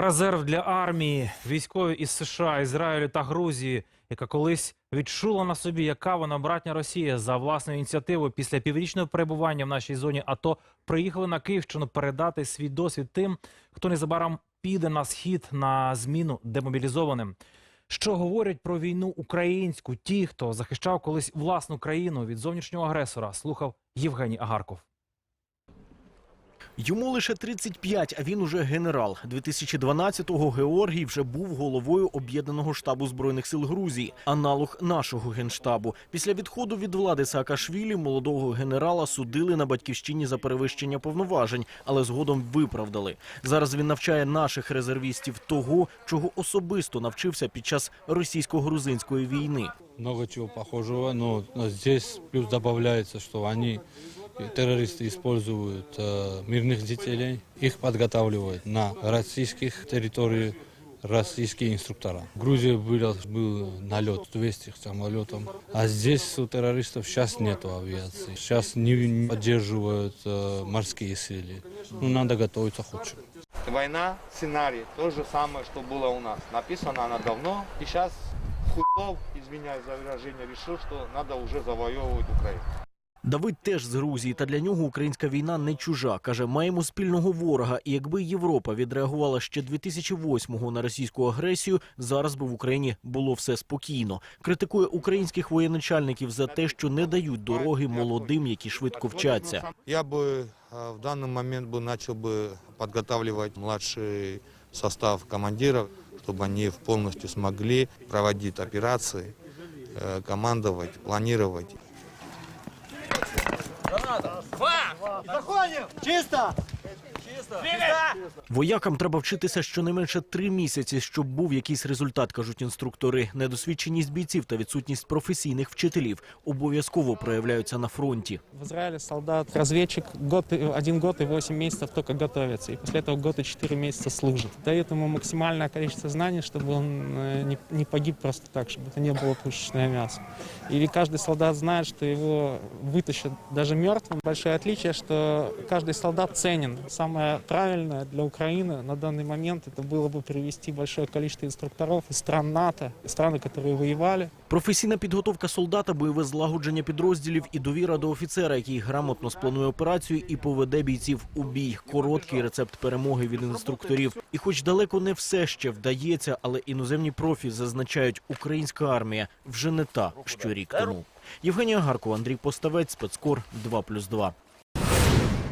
Резерв для армії, військові із США, Ізраїлю та Грузії, яка колись відчула на собі, яка вона братня Росія за власною ініціативою після піврічного перебування в нашій зоні АТО приїхали на Київщину передати свій досвід тим, хто незабаром піде на схід на зміну демобілізованим. Що говорять про війну українську? Ті, хто захищав колись власну країну від зовнішнього агресора, слухав Євгеній Агарков. Йому лише 35, а він уже генерал. 2012-го Георгій вже був головою об'єднаного штабу збройних сил Грузії, аналог нашого генштабу. Після відходу від влади Саакашвілі молодого генерала судили на батьківщині за перевищення повноважень, але згодом виправдали. Зараз він навчає наших резервістів того, чого особисто навчився під час російсько-грузинської війни. много чего похожего, но здесь плюс добавляется, что они, э, террористы, используют э, мирных жителей, их подготавливают на российских территориях российские инструктора. В Грузии был, был налет 200 самолетов, а здесь у террористов сейчас нет авиации. Сейчас не, поддерживают э, морские силы. Ну, надо готовиться хоть Война, сценарий, то же самое, что было у нас. Написано она давно, и сейчас хуйлов, извиняюсь за выражение, решил, что надо уже завоевывать Украину. Давид теж з Грузії, та для нього українська війна не чужа. Каже, маємо спільного ворога. І якби Європа відреагувала ще 2008-го на російську агресію, зараз би в Україні було все спокійно. Критикує українських воєначальників за те, що не дають дороги молодим, які швидко вчаться. Я бы э, в данный момент бы начал бы подготавливать младший состав командиров, чтобы они полностью смогли проводить операции, Два! Заходим! планировать. Воякам треба вчитися щонайменше три місяці, щоб був якийсь результат, кажуть інструктори. Недосвідченість бійців та відсутність професійних вчителів обов'язково проявляються на фронті. В Израиле солдат-разведчик год, и- один год и 8 месяцев только готовится, и после этого год и 4 месяца служит. Дает ему максимальное количество знаний, чтобы он э, не, не погиб просто так, чтобы это не было пушечное мясо. И каждый солдат знает, что его вытащат даже мертвым. Большое отличие, что каждый солдат ценен. Самое правильное для Украины на данный момент это было бы привести большое количество инструкторов из стран НАТО, из стран, которые воевали, Професійна підготовка солдата, бойове злагодження підрозділів і довіра до офіцера, який грамотно спланує операцію і поведе бійців у бій. Короткий рецепт перемоги від інструкторів. І, хоч далеко не все ще вдається, але іноземні профі зазначають, українська армія вже не та, що рік тому. Євгенія Гаркова, Андрій Поставець, спецкор 2+,2.